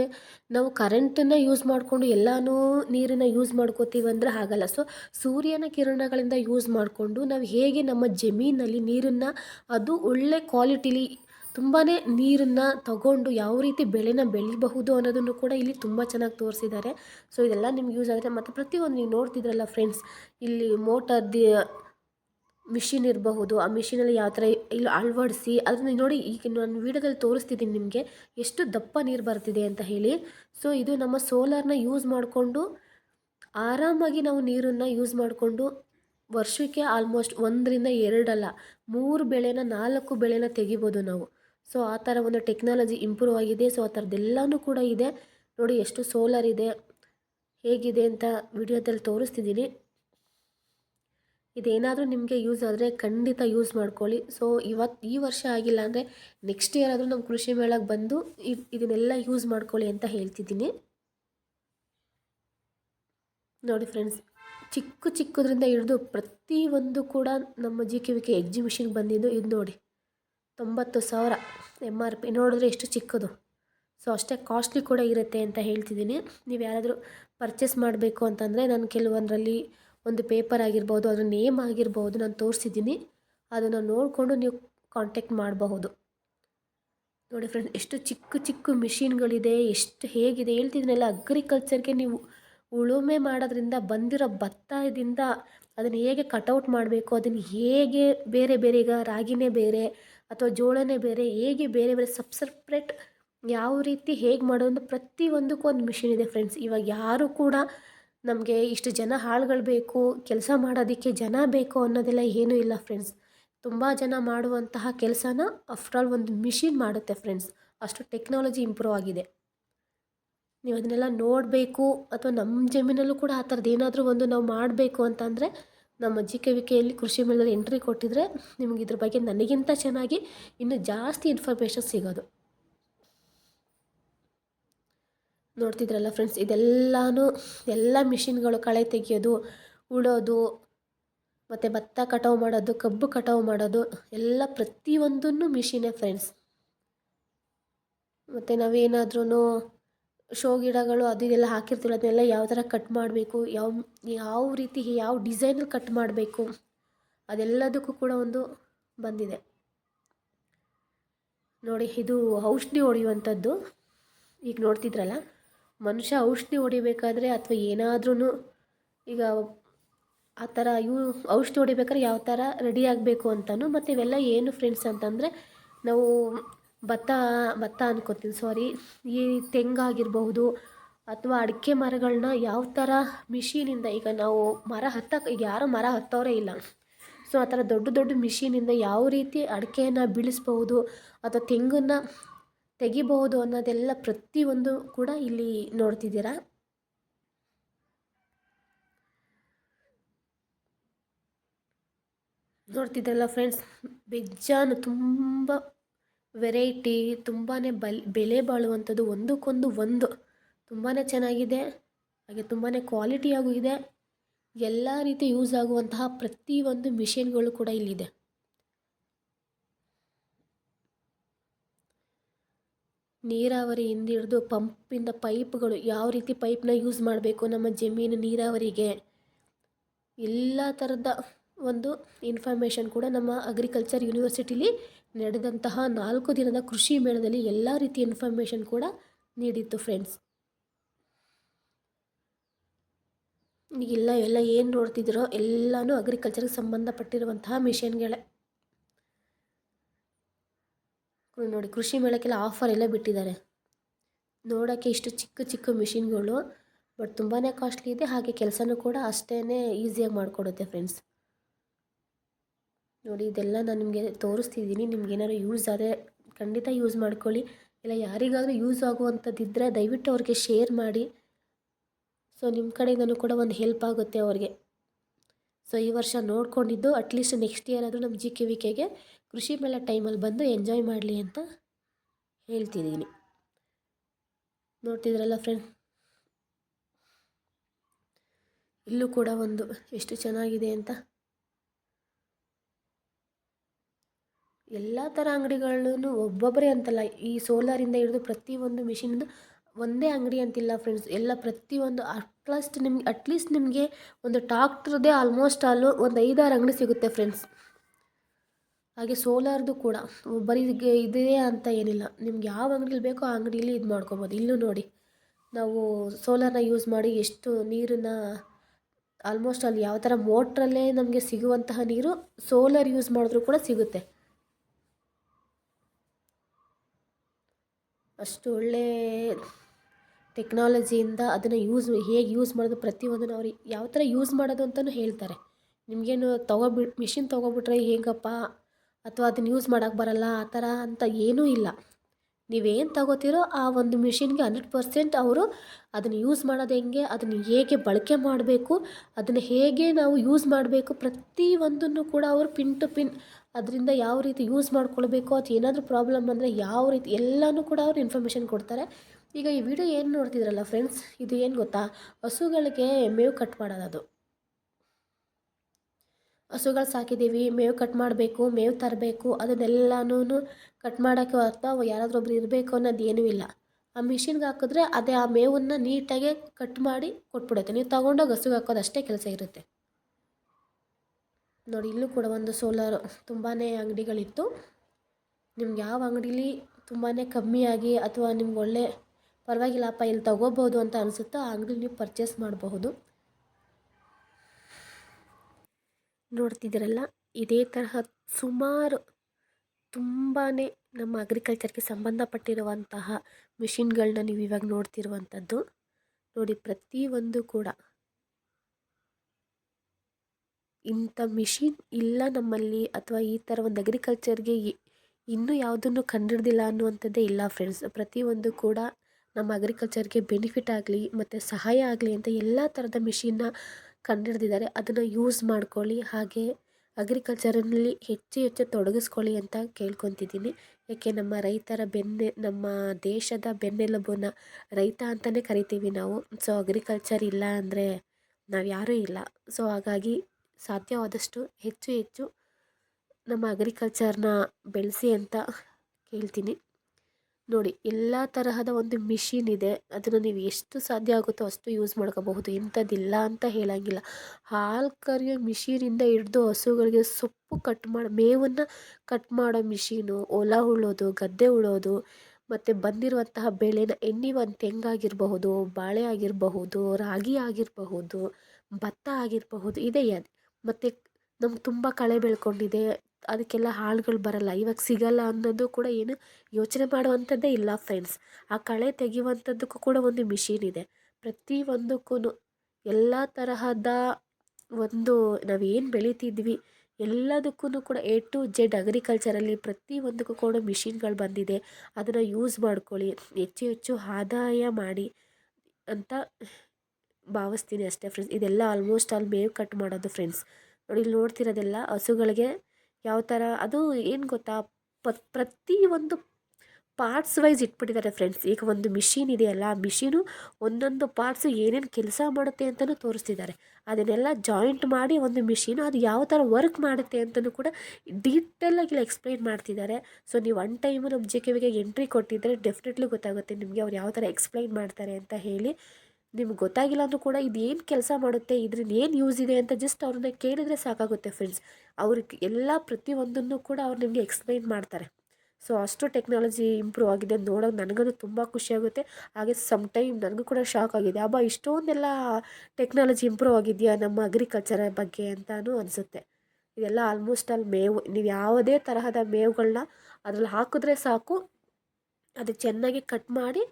ನಾವು ಕರೆಂಟನ್ನು ಯೂಸ್ ಮಾಡಿಕೊಂಡು ಎಲ್ಲನೂ ನೀರನ್ನು ಯೂಸ್ ಮಾಡ್ಕೋತೀವಿ ಅಂದರೆ ಆಗಲ್ಲ ಸೊ ಸೂರ್ಯನ ಕಿರಣಗಳಿಂದ ಯೂಸ್ ಮಾಡಿಕೊಂಡು ನಾವು ಹೇಗೆ ನಮ್ಮ ಜಮೀನಲ್ಲಿ ನೀರನ್ನು ಅದು ಒಳ್ಳೆ ಕ್ವಾಲಿಟಿಲಿ ತುಂಬಾ ನೀರನ್ನು ತಗೊಂಡು ಯಾವ ರೀತಿ ಬೆಳೆನ ಬೆಳಿಬಹುದು ಅನ್ನೋದನ್ನು ಕೂಡ ಇಲ್ಲಿ ತುಂಬ ಚೆನ್ನಾಗಿ ತೋರಿಸಿದ್ದಾರೆ. ಸೊ ಇದೆಲ್ಲ ನಿಮ್ಗೆ ಯೂಸ್ ಆದರೆ ಮತ್ತು ಪ್ರತಿಯೊಂದು ನೀವು ನೋಡ್ತಿದ್ರಲ್ಲ ಫ್ರೆಂಡ್ಸ್ ಇಲ್ಲಿ ಮೋಟರ್ದು ಮಿಷಿನ್ ಇರಬಹುದು, ಆ ಮಿಷಿನಲ್ಲಿ ಯಾವ ಥರ ಇಲ್ಲಿ ಅಳವಡಿಸಿ ಅದನ್ನ ನೋಡಿ ಈಗ ನಾನು ವೀಡಿಯೋದಲ್ಲಿ ತೋರಿಸ್ತಿದ್ದೀನಿ ನಿಮಗೆ ಎಷ್ಟು ದಪ್ಪ ನೀರು ಬರ್ತಿದೆ ಅಂತ ಹೇಳಿ. ಸೊ ಇದು ನಮ್ಮ ಸೋಲಾರ್ನ ಯೂಸ್ ಮಾಡಿಕೊಂಡು ಆರಾಮಾಗಿ ನಾವು ನೀರನ್ನು ಯೂಸ್ ಮಾಡಿಕೊಂಡು ವರ್ಷಕ್ಕೆ ಆಲ್ಮೋಸ್ಟ್ ಒಂದರಿಂದ ಎರಡಲ್ಲ ಮೂರು ಬೆಳೆನ ನಾಲ್ಕು ಬೆಳೆನ ತೆಗಿಬೋದು ನಾವು. ಸೊ ಆ ಥರ ಒಂದು ಟೆಕ್ನಾಲಜಿ ಇಂಪ್ರೂವ್ ಆಗಿದೆ. ಸೊ ಆ ಥರದ್ದೆಲ್ಲನೂ ಕೂಡ ಇದೆ. ನೋಡಿ, ಎಷ್ಟು ಸೋಲಾರ್ ಇದೆ, ಹೇಗಿದೆ ಅಂತ ವಿಡಿಯೋದಲ್ಲಿ ತೋರಿಸ್ತಿದ್ದೀನಿ. ಇದೇನಾದರೂ ನಿಮಗೆ ಯೂಸ್ ಆದರೆ ಖಂಡಿತ ಯೂಸ್ ಮಾಡ್ಕೊಳ್ಳಿ. ಸೊ ಇವತ್ತು ಈ ವರ್ಷ ಆಗಿಲ್ಲ ಅಂದರೆ ನೆಕ್ಸ್ಟ್ ಇಯರ್ ಆದರೂ ನಮ್ಮ ಕೃಷಿ ಮೇಳಕ್ಕೆ ಬಂದು ಇದನ್ನೆಲ್ಲ ಯೂಸ್ ಮಾಡ್ಕೊಳ್ಳಿ ಅಂತ ಹೇಳ್ತಿದ್ದೀನಿ. ನೋಡಿ ಫ್ರೆಂಡ್ಸ್ ಚಿಕ್ಕ ಚಿಕ್ಕದ್ರಿಂದ ಹಿಡಿದು ಪ್ರತಿಯೊಂದು ಕೂಡ ನಮ್ಮ ಜಿ ಕೆ ವಿ ಕೆ ಎಕ್ಸಿಬಿಷನ್ಗೆ ಬಂದಿದ್ದು ಇದು ನೋಡಿ. ತೊಂಬತ್ತು ಸಾವಿರ. ಎಂ ಆರ್ ಪಿ ನೋಡಿದ್ರೆ ಎಷ್ಟು ಚಿಕ್ಕದು. ಸೊ ಅಷ್ಟೇ ಕಾಸ್ಟ್ಲಿ ಕೂಡ ಇರುತ್ತೆ ಅಂತ ಹೇಳ್ತಿದ್ದೀನಿ. ನೀವು ಯಾರಾದರೂ ಪರ್ಚೇಸ್ ಮಾಡಬೇಕು ಅಂತಂದರೆ ನಾನು ಕೆಲವೊಂದರಲ್ಲಿ ಒಂದು ಪೇಪರ್ ಆಗಿರ್ಬೋದು, ಅದರ ನೇಮ್ ಆಗಿರ್ಬೋದು ನಾನು ತೋರಿಸಿದ್ದೀನಿ. ಅದನ್ನು ನೋಡಿಕೊಂಡು ನೀವು ಕಾಂಟ್ಯಾಕ್ಟ್ ಮಾಡಬಹುದು. ನೋಡಿ ಫ್ರೆಂಡ್ಸ್ ಎಷ್ಟು ಚಿಕ್ಕ ಚಿಕ್ಕ ಮಿಷಿನ್ಗಳಿದೆ ಎಷ್ಟು ಹೇಗಿದೆ ಹೇಳ್ತಿದ್ದೀನಲ್ಲ ಅಗ್ರಿಕಲ್ಚರ್ಗೆ ನೀವು ಉಳುಮೆ ಮಾಡೋದ್ರಿಂದ ಬಂದಿರೋ ಭತ್ತದಿಂದ ಅದನ್ನು ಹೇಗೆ ಕಟೌಟ್ ಮಾಡಬೇಕು, ಅದನ್ನು ಹೇಗೆ ಬೇರೆ ಬೇರೆ ಈಗ ರಾಗಿನೇ ಬೇರೆ ಅಥವಾ ಜೋಳನೇ ಬೇರೆ, ಹೇಗೆ ಬೇರೆ ಬೇರೆ ಸಪ್ ಸಪ್ರೇಟ್ ಯಾವ ರೀತಿ ಹೇಗೆ ಮಾಡೋದು ಪ್ರತಿಯೊಂದಕ್ಕೂ ಒಂದು ಮಿಷಿನ್ ಇದೆ ಫ್ರೆಂಡ್ಸ್. ಇವಾಗ ಯಾರು ಕೂಡ ನಮಗೆ ಇಷ್ಟು ಜನ ಹಾಳುಗಳು ಬೇಕು, ಕೆಲಸ ಮಾಡೋದಕ್ಕೆ ಜನ ಬೇಕು ಅನ್ನೋದೆಲ್ಲ ಏನೂ ಇಲ್ಲ ಫ್ರೆಂಡ್ಸ್. ತುಂಬ ಜನ ಮಾಡುವಂತಹ ಕೆಲಸನ ಆಫ್ಟರ್ ಆಲ್ ಒಂದು ಮಿಷಿನ್ ಮಾಡುತ್ತೆ ಫ್ರೆಂಡ್ಸ್. ಅಷ್ಟು ಟೆಕ್ನಾಲಜಿ ಇಂಪ್ರೂವ್ ಆಗಿದೆ. ನೀವು ಅದನ್ನೆಲ್ಲ ನೋಡಬೇಕು, ಅಥವಾ ನಮ್ಮ ಜಮೀನಲ್ಲೂ ಕೂಡ ಆ ಥರದ್ದು ಏನಾದರೂ ಒಂದು ನಾವು ಮಾಡಬೇಕು ಅಂತಂದರೆ ನಮ್ಮ ಜಿ ಕೆ ವಿ ಕೃಷಿ ಮೇಳದಲ್ಲಿ ಎಂಟ್ರಿ ಕೊಟ್ಟಿದ್ರೆ ನಿಮಗೆ ಇದ್ರ ಬಗ್ಗೆ ನನಗಿಂತ ಚೆನ್ನಾಗಿ ಇನ್ನೂ ಜಾಸ್ತಿ ಇನ್ಫಾರ್ಮೇಷನ್ ಸಿಗೋದು. ನೋಡ್ತಿದ್ರಲ್ಲ ಫ್ರೆಂಡ್ಸ್ ಇದೆಲ್ಲನೂ ಎಲ್ಲ ಮಿಷಿನ್ಗಳು ಕಳೆ ತೆಗೆಯೋದು, ಉಳೋದು, ಮತ್ತು ಭತ್ತ ಕಟಾವು ಮಾಡೋದು, ಕಬ್ಬು ಕಟಾವು ಮಾಡೋದು, ಎಲ್ಲ ಪ್ರತಿಯೊಂದನ್ನು ಮಿಷಿನೇ ಫ್ರೆಂಡ್ಸ್ ಮತ್ತು ನಾವೇನಾದ್ರೂ ಶೋ ಗಿಡಗಳು ಅದು ಇದೆಲ್ಲ ಹಾಕಿರ್ತೀವಿ ಅದನ್ನೆಲ್ಲ ಯಾವ ಥರ ಕಟ್ ಮಾಡಬೇಕು, ಯಾವ ಯಾವ ರೀತಿ ಯಾವ ಡಿಸೈನ್ ಕಟ್ ಮಾಡಬೇಕು, ಅದೆಲ್ಲದಕ್ಕೂ ಕೂಡ ಒಂದು ಬಂದಿದೆ. ನೋಡಿ, ಇದು ಔಷಧಿ ಹೊಡೆಯುವಂಥದ್ದು. ಈಗ ನೋಡ್ತಿದ್ರಲ್ಲ, ಮನುಷ್ಯ ಔಷಧಿ ಹೊಡಿಬೇಕಾದ್ರೆ ಅಥವಾ ಏನಾದ್ರೂ ಈಗ ಆ ಥರ ಇವು ಔಷಧಿ ಹೊಡಿಬೇಕಾದ್ರೆ ಯಾವ ಥರ ರೆಡಿ ಆಗಬೇಕು ಅಂತಲೂ ಮತ್ತು ಇವೆಲ್ಲ ಏನು ಫ್ರೆಂಡ್ಸ್ ಅಂತಂದರೆ, ನಾವು ಭತ್ತ ಭತ್ತ ಅನ್ಕೋತೀನಿ ಸಾರಿ ಈ ತೆಂಗಾಗಿರಬಹುದು ಅಥವಾ ಅಡಿಕೆ ಮರಗಳನ್ನ ಯಾವ ಥರ ಮಿಷಿನಿಂದ ಈಗ ನಾವು ಮರ ಹತ್ತಕ್ಕೆ ಈಗ ಯಾರೂ ಮರ ಹತ್ತೋರೇ ಇಲ್ಲ. ಸೊ ಆ ಥರ ದೊಡ್ಡ ದೊಡ್ಡ ಮಿಷಿನಿಂದ ಯಾವ ರೀತಿ ಅಡಿಕೆಯನ್ನು ಬೀಳಿಸ್ಬಹುದು ಅಥವಾ ತೆಂಗನ್ನು ತೆಗಿಬಹುದು ಅನ್ನೋದೆಲ್ಲ ಪ್ರತಿಯೊಂದು ಕೂಡ ಇಲ್ಲಿ ನೋಡ್ತಿದ್ದೀರಾ. ನೋಡ್ತಿದ್ದಲ್ಲ ಫ್ರೆಂಡ್ಸ್ ಬೆಜ್ಜಾನು ತುಂಬ ವೆರೈಟಿ ತುಂಬಾ ಬಲ್, ಬೆಲೆ ಬಾಳುವಂಥದ್ದು ಒಂದಕ್ಕೊಂದು ಒಂದು. ತುಂಬಾ ಚೆನ್ನಾಗಿದೆ. ಹಾಗೆ ತುಂಬಾ ಕ್ವಾಲಿಟಿಯಾಗೂ ಇದೆ. ಎಲ್ಲ ರೀತಿ ಯೂಸ್ ಆಗುವಂತಹ ಪ್ರತಿಯೊಂದು ಮಿಷಿನ್ಗಳು ಕೂಡ ಇಲ್ಲಿದೆ. ನೀರಾವರಿ ಹಿಡಿದು ಪಂಪಿಂದ ಪೈಪ್ಗಳು ಯಾವ ರೀತಿ ಪೈಪ್ನ ಯೂಸ್ ಮಾಡಬೇಕು ನಮ್ಮ ಜಮೀನು ನೀರಾವರಿಗೆ. ಎಲ್ಲ ಥರದ ಒಂದು ಇನ್ಫಾರ್ಮೇಷನ್ ಕೂಡ ನಮ್ಮ ಅಗ್ರಿಕಲ್ಚರ್ ಯೂನಿವರ್ಸಿಟಿಲಿ ನಡೆದಂತಹ ನಾಲ್ಕು ದಿನದ ಕೃಷಿ ಮೇಳದಲ್ಲಿ ಎಲ್ಲ ರೀತಿಯ ಇನ್ಫಾರ್ಮೇಷನ್ ಕೂಡ ನೀಡಿತ್ತು ಫ್ರೆಂಡ್ಸ್ ಈಗೆಲ್ಲ, ಎಲ್ಲ ಏನು ನೋಡ್ತಿದ್ದೀರೋ ಎಲ್ಲನೂ ಅಗ್ರಿಕಲ್ಚರ್ಗೆ ಸಂಬಂಧಪಟ್ಟಿರುವಂತಹ ಮಿಷನ್ಗಳೇ ನೋಡಿ, ಕೃಷಿ ಮೇಳಕ್ಕೆಲ್ಲ ಆಫರ್ ಎಲ್ಲ ಬಿಟ್ಟಿದ್ದಾರೆ. ನೋಡೋಕ್ಕೆ ಇಷ್ಟು ಚಿಕ್ಕ ಚಿಕ್ಕ ಮಿಷಿನ್ಗಳು ಬಟ್ ತುಂಬಾ ಕಾಸ್ಟ್ಲಿ ಇದೆ, ಹಾಗೆ ಕೆಲಸನೂ ಕೂಡ ಅಷ್ಟೇ ಈಸಿಯಾಗಿ ಮಾಡಿಕೊಡುತ್ತೆ ಫ್ರೆಂಡ್ಸ್ ನೋಡಿ, ಇದೆಲ್ಲ ನಾನು ನಿಮಗೆ ತೋರಿಸ್ತಿದ್ದೀನಿ ನಿಮ್ಗೆ ಏನಾದ್ರು ಯೂಸ್ ಆದರೆ ಖಂಡಿತ ಯೂಸ್ ಮಾಡ್ಕೊಳ್ಳಿ. ಇಲ್ಲ, ಯಾರಿಗಾದರೂ ಯೂಸ್ ಆಗುವಂಥದ್ದಿದ್ದರೆ ದಯವಿಟ್ಟು ಅವ್ರಿಗೆ ಶೇರ್ ಮಾಡಿ. ಸೊ ನಿಮ್ಮ ಕಡೆಯಿಂದನೂ ಕೂಡ ಒಂದು ಹೆಲ್ಪ್ ಆಗುತ್ತೆ ಅವ್ರಿಗೆ. ಸೊ ಈ ವರ್ಷ ನೋಡ್ಕೊಂಡಿದ್ದು ಅಟ್ಲೀಸ್ಟ್ ನೆಕ್ಸ್ಟ್ ಇಯರ್ ಆದರೂ ನಮ್ಮ ಜಿ ಕೆ ವಿ ಕೆಗೆ ಕೃಷಿ ಮೇಳ ಟೈಮಲ್ಲಿ ಬಂದು ಎಂಜಾಯ್ ಮಾಡಲಿ ಅಂತ ಹೇಳ್ತಿದ್ದೀನಿ ನೋಡ್ತಿದ್ರಲ್ಲ ಫ್ರೆಂಡ್ ಇಲ್ಲೂ ಕೂಡ ಒಂದು ಎಷ್ಟು ಚೆನ್ನಾಗಿದೆ ಅಂತ. ಎಲ್ಲ ಥರ ಅಂಗಡಿಗಳೂ ಒಬ್ಬೊಬ್ಬರೇ ಅಂತಲ್ಲ, ಈ ಸೋಲಾರಿಂದ ಹಿಡಿದು ಪ್ರತಿಯೊಂದು ಮಿಷಿನಿಂದ ಒಂದೇ ಅಂಗಡಿ ಅಂತಿಲ್ಲ ಫ್ರೆಂಡ್ಸ್ ಎಲ್ಲ ಪ್ರತಿಯೊಂದು ಅಟ್ಲಸ್ಟ್ ನಿಮ್ಗೆ ಅಟ್ಲೀಸ್ಟ್ ನಿಮಗೆ ಒಂದು ಟ್ರಾಕ್ಟ್ರದೇ ಆಲ್ಮೋಸ್ಟ್ ಆಲು ಒಂದು ಐದಾರು ಅಂಗಡಿ ಸಿಗುತ್ತೆ ಫ್ರೆಂಡ್ಸ್ ಹಾಗೆ ಸೋಲಾರ್ದು ಕೂಡ ಬರೀ ಇದೇ ಅಂತ ಏನಿಲ್ಲ. ನಿಮ್ಗೆ ಯಾವ ಅಂಗಡಿಲಿ ಬೇಕೋ ಆ ಅಂಗಡಿಲಿ ಇದು ಮಾಡ್ಕೊಬೋದು. ಇಲ್ಲೂ ನೋಡಿ, ನಾವು ಸೋಲಾರ್ನ ಯೂಸ್ ಮಾಡಿ ಎಷ್ಟು ನೀರನ್ನ ಆಲ್ಮೋಸ್ಟ್ ಅಲ್ಲಿ ಯಾವ ಥರ ಮೋಟ್ರಲ್ಲೇ ನಮಗೆ ಸಿಗುವಂತಹ ನೀರು ಸೋಲಾರ್ ಯೂಸ್ ಮಾಡಿದ್ರೂ ಕೂಡ ಸಿಗುತ್ತೆ. ಅಷ್ಟು ಒಳ್ಳೆ ಟೆಕ್ನಾಲಜಿಯಿಂದ ಅದನ್ನು ಯೂಸ್ ಹೇಗೆ ಯೂಸ್ ಮಾಡೋದು ಪ್ರತಿಯೊಂದನ್ನು ಅವ್ರು ಯಾವ ಥರ ಯೂಸ್ ಮಾಡೋದು ಅಂತಲೂ ಹೇಳ್ತಾರೆ. ನಿಮಗೇನು ತೊಗೊಬಿಟ್ಟು ಮಿಷಿನ್ ತೊಗೊಬಿಟ್ರೆ ಹೇಗಪ್ಪ? ಅಥವಾ ಅದನ್ನು ಯೂಸ್ ಮಾಡೋಕ್ಕೆ ಬರಲ್ಲ, ಆ ಥರ ಅಂತ ಏನೂ ಇಲ್ಲ. ನೀವೇನು ತಗೋತೀರೋ ಆ ಒಂದು ಮಿಷಿನ್ಗೆ ಹಂಡ್ರೆಡ್ ಪರ್ಸೆಂಟ್ ಅವರು ಅದನ್ನು ಯೂಸ್ ಮಾಡೋದು ಹೆಂಗೆ, ಅದನ್ನು ಹೇಗೆ ಬಳಕೆ ಮಾಡಬೇಕು, ಅದನ್ನು ಹೇಗೆ ನಾವು ಯೂಸ್ ಮಾಡಬೇಕು ಪ್ರತಿಯೊಂದನ್ನು ಕೂಡ ಅವರು ಪಿನ್ ಟು ಪಿನ್ ಅದರಿಂದ ಯಾವ ರೀತಿ ಯೂಸ್ ಮಾಡ್ಕೊಳ್ಬೇಕು ಅಥವಾ ಏನಾದರೂ ಪ್ರಾಬ್ಲಮ್ ಬಂದರೆ ಯಾವ ರೀತಿ, ಎಲ್ಲನೂ ಕೂಡ ಅವ್ರು ಇನ್ಫಾರ್ಮೇಷನ್ ಕೊಡ್ತಾರೆ. ಈಗ ಈ ವಿಡಿಯೋ ಏನು ನೋಡ್ತಿದ್ರಲ್ಲ ಫ್ರೆಂಡ್ಸ್ ಇದು ಏನು ಗೊತ್ತಾ? ಹಸುಗಳಿಗೆ ಮೇವು ಕಟ್ ಮಾಡೋದು ಅದು. ಹಸುಗಳು ಸಾಕಿದ್ದೀವಿ, ಮೇವು ಕಟ್ ಮಾಡಬೇಕು, ಮೇವು ತರಬೇಕು ಅದನ್ನೆಲ್ಲನೂ ಕಟ್ ಮಾಡೋಕ್ಕೆ ಅಥವಾ ಯಾರಾದರೂ ಒಬ್ರು ಇರಬೇಕು ಅನ್ನೋದು ಏನೂ ಇಲ್ಲ. ಆ ಮಿಷಿನ್ಗೆ ಹಾಕಿದ್ರೆ ಅದೇ ಆ ಮೇವನ್ನು ನೀಟಾಗಿ ಕಟ್ ಮಾಡಿ ಕೊಟ್ಬಿಡುತ್ತೆ. ನೀವು ತೊಗೊಂಡೋಗಿ ಹಸುಗೆ ಹಾಕೋದು ಅಷ್ಟೇ ಕೆಲಸ ಇರುತ್ತೆ. ನೋಡಿ, ಇಲ್ಲೂ ಕೂಡ ಒಂದು ಸೋಲಾರ್ ತುಂಬಾ ಅಂಗಡಿಗಳಿತ್ತು. ನಿಮ್ಗೆ ಯಾವ ಅಂಗಡೀಲಿ ತುಂಬಾ ಕಮ್ಮಿಯಾಗಿ ಅಥವಾ ನಿಮ್ಗೆ ಒಳ್ಳೆ ಪರವಾಗಿಲ್ಲಪ್ಪ ಇಲ್ಲಿ ತಗೋಬೋದು ಅಂತ ಅನಿಸುತ್ತೋ ಆ ಅಂಗಡಿ ನೀವು ಪರ್ಚೇಸ್ ಮಾಡಬಹುದು. ನೋಡ್ತಿದ್ದೀರಲ್ಲ, ಇದೇ ತರಹ ಸುಮಾರು ತುಂಬಾ ನಮ್ಮ ಅಗ್ರಿಕಲ್ಚರ್ಗೆ ಸಂಬಂಧಪಟ್ಟಿರುವಂತಹ ಮಿಷಿನ್ಗಳನ್ನ ನೀವು ಇವಾಗ ನೋಡ್ತಿರುವಂಥದ್ದು. ನೋಡಿ, ಪ್ರತಿಯೊಂದು ಕೂಡ ಇಂಥ ಮಿಷಿನ್ ಇಲ್ಲ ನಮ್ಮಲ್ಲಿ ಅಥವಾ ಈ ಥರ ಒಂದು ಅಗ್ರಿಕಲ್ಚರ್ಗೆ ಇನ್ನೂ ಯಾವುದನ್ನು ಕಂಡಿಡ್ದಿಲ್ಲ ಅನ್ನುವಂಥದ್ದೇ ಇಲ್ಲ ಫ್ರೆಂಡ್ಸ್ ಪ್ರತಿಯೊಂದು ಕೂಡ ನಮ್ಮ ಅಗ್ರಿಕಲ್ಚರ್ಗೆ ಬೆನಿಫಿಟ್ ಆಗಲಿ ಮತ್ತು ಸಹಾಯ ಆಗಲಿ ಅಂತ ಎಲ್ಲ ಥರದ ಮಿಷಿನ್ನ ಕಂಡಿಡ್ದಿದ್ದಾರೆ. ಅದನ್ನು ಯೂಸ್ ಮಾಡ್ಕೊಳ್ಳಿ, ಹಾಗೆ ಅಗ್ರಿಕಲ್ಚರಲ್ಲಿ ಹೆಚ್ಚು ಹೆಚ್ಚು ತೊಡಗಿಸ್ಕೊಳ್ಳಿ ಅಂತ ಕೇಳ್ಕೊತಿದ್ದೀನಿ. ಯಾಕೆ ನಮ್ಮ ರೈತರ ಬೆನ್ನೆ, ನಮ್ಮ ದೇಶದ ಬೆನ್ನೆಲುಬನ್ನ ರೈತ ಅಂತಲೇ ಕರಿತೀವಿ ನಾವು. ಸೊ ಅಗ್ರಿಕಲ್ಚರ್ ಇಲ್ಲ ಅಂದರೆ ನಾವು ಯಾರೂ ಇಲ್ಲ. ಸೊ ಹಾಗಾಗಿ ಸಾಧ್ಯವಾದಷ್ಟು ಹೆಚ್ಚು ಹೆಚ್ಚು ನಮ್ಮ ಅಗ್ರಿಕಲ್ಚರ್ನ ಬೆಳೆಸಿ ಅಂತ ಕೇಳ್ತೀನಿ. ನೋಡಿ, ಎಲ್ಲ ತರಹದ ಒಂದು ಮಿಷಿನ್ ಇದೆ. ಅದನ್ನು ನೀವು ಎಷ್ಟು ಸಾಧ್ಯ ಆಗುತ್ತೋ ಅಷ್ಟು ಯೂಸ್ ಮಾಡ್ಕೋಬಹುದು. ಇಂಥದ್ದಿಲ್ಲ ಅಂತ ಹೇಳೋಂಗಿಲ್ಲ. ಹಾಲು ಕರೆಯೋ ಮಿಷಿನಿಂದ ಹಿಡ್ದು ಹಸುಗಳಿಗೆ ಸೊಪ್ಪು ಕಟ್ ಮಾಡಿ, ಮೇವನ್ನು ಕಟ್ ಮಾಡೋ ಮಿಷಿನು ಹೊಲ ಉಳೋದು, ಗದ್ದೆ ಉಳೋದು, ಮತ್ತು ಬಂದಿರುವಂತಹ ಬೆಳೆನ ಎಣ್ಣೆ ಒಂದು ತೆಂಗಾಗಿರಬಹುದು, ಬಾಳೆ ಆಗಿರಬಹುದು, ರಾಗಿ ಆಗಿರಬಹುದು, ಭತ್ತ ಆಗಿರಬಹುದು, ಇದೆ ಮತ್ತು ನಮ್ಗೆ ತುಂಬ ಕಳೆ ಬೆಳ್ಕೊಂಡಿದೆ. ಅದಕ್ಕೆಲ್ಲ ಹಾಳುಗಳು ಬರಲ್ಲ. ಇವಾಗ ಸಿಗಲ್ಲ ಅನ್ನೋದು ಕೂಡ ಏನು ಯೋಚನೆ ಮಾಡುವಂಥದ್ದೇ ಇಲ್ಲ ಫ್ರೆಂಡ್ಸ್ ಆ ಕಳೆ ತೆಗೆಯುವಂಥದ್ದಕ್ಕೂ ಕೂಡ ಒಂದು ಮಿಷಿನ್ ಇದೆ. ಪ್ರತಿಯೊಂದಕ್ಕೂ ಎಲ್ಲ ತರಹದ ಒಂದು ನಾವೇನು ಬೆಳೀತಿದ್ವಿ ಎಲ್ಲದಕ್ಕೂ ಕೂಡ ಎ ಟು ಜೆಡ್ ಅಗ್ರಿಕಲ್ಚರಲ್ಲಿ ಪ್ರತಿ ಒಂದಕ್ಕೂ ಕೂಡ ಮಿಷಿನ್ಗಳು ಬಂದಿದೆ. ಅದನ್ನು ಯೂಸ್ ಮಾಡ್ಕೊಳ್ಳಿ. ಹೆಚ್ಚು ಹೆಚ್ಚು ಆದಾಯ ಮಾಡಿ ಅಂತ ಭಾವಿಸ್ತೀನಿ ಅಷ್ಟೇ ಫ್ರೆಂಡ್ಸ್ ಇದೆಲ್ಲ ಆಲ್ಮೋಸ್ಟ್ ಆಲ್ ಮೇವು ಕಟ್ ಮಾಡೋದು ಫ್ರೆಂಡ್ಸ್ ನೋಡಿ, ಇಲ್ಲಿ ನೋಡ್ತಿರೋದೆಲ್ಲ ಹಸುಗಳಿಗೆ ಯಾವ ಥರ, ಅದು ಏನು ಗೊತ್ತಾ? ಪ್ರತಿ ಒಂದು ಪಾರ್ಟ್ಸ್ ವೈಸ್ ಇಟ್ಬಿಟ್ಟಿದ್ದಾರೆ ಫ್ರೆಂಡ್ಸ್ ಈಗ ಒಂದು ಮಿಷಿನ್ ಇದೆಯಲ್ಲ, ಆ ಮಿಷಿನು ಒಂದೊಂದು ಪಾರ್ಟ್ಸು ಏನೇನು ಕೆಲಸ ಮಾಡುತ್ತೆ ಅಂತಲೂ ತೋರಿಸ್ತಿದ್ದಾರೆ. ಅದನ್ನೆಲ್ಲ ಜಾಯಿಂಟ್ ಮಾಡಿ ಒಂದು ಮಿಷಿನು ಅದು ಯಾವ ಥರ ವರ್ಕ್ ಮಾಡುತ್ತೆ ಅಂತಲೂ ಕೂಡ ಡೀಟೇಲಾಗಿ ಎಕ್ಸ್ಪ್ಲೈನ್ ಮಾಡ್ತಿದ್ದಾರೆ. ಸೊ ನೀವು ಒನ್ ಟೈಮು ನಮ್ಮ ಜೆ ಕೆ ವಿಗೆ ಎಂಟ್ರಿ ಕೊಟ್ಟಿದ್ದರೆ ಡೆಫಿನೆಟ್ಲಿ ಗೊತ್ತಾಗುತ್ತೆ ನಿಮಗೆ ಅವ್ರು ಯಾವ ಥರ ಎಕ್ಸ್ಪ್ಲೈನ್ ಮಾಡ್ತಾರೆ ಅಂತ ಹೇಳಿ. ನಿಮ್ಗೆ ಗೊತ್ತಾಗಿಲ್ಲ ಅಂದರೂ ಕೂಡ ಇದು ಏನು ಕೆಲಸ ಮಾಡುತ್ತೆ ಇದರಿಂದ ಏನು ಯೂಸ್ ಇದೆ ಅಂತ ಜಸ್ಟ್ ಅವ್ರನ್ನ ಕೇಳಿದರೆ ಸಾಕಾಗುತ್ತೆ ಫ್ರೆಂಡ್ಸ್ ಅವ್ರಿಗೆ ಎಲ್ಲ ಪ್ರತಿಯೊಂದನ್ನು ಕೂಡ ಅವ್ರು ನಿಮಗೆ ಎಕ್ಸ್ಪ್ಲೈನ್ ಮಾಡ್ತಾರೆ. ಸೊ ಅಷ್ಟು ಟೆಕ್ನಾಲಜಿ ಇಂಪ್ರೂವ್ ಆಗಿದೆ ನೋಡೋಕೆ ನನಗೂ ತುಂಬ ಖುಷಿಯಾಗುತ್ತೆ ಹಾಗೆ ಸಮ್ ಟೈಮ್ ನನಗೂ ಕೂಡ ಶಾಕ್ ಆಗಿದೆ. ಅಬ್ಬ, ಇಷ್ಟೊಂದೆಲ್ಲ ಟೆಕ್ನಾಲಜಿ ಇಂಪ್ರೂವ್ ಆಗಿದೆಯಾ ನಮ್ಮ ಅಗ್ರಿಕಲ್ಚರ್ ಬಗ್ಗೆ ಅಂತಲೂ ಅನಿಸುತ್ತೆ. ಇದೆಲ್ಲ ಆಲ್ಮೋಸ್ಟ್ ಅಲ್ಲಿ ಮೇವು, ನೀವು ಯಾವುದೇ ತರಹದ ಮೇವುಗಳನ್ನ ಅದ್ರಲ್ಲಿ ಹಾಕಿದ್ರೆ ಸಾಕು. ಅದು ಚೆನ್ನಾಗಿ ಕಟ್ ಮಾಡಿ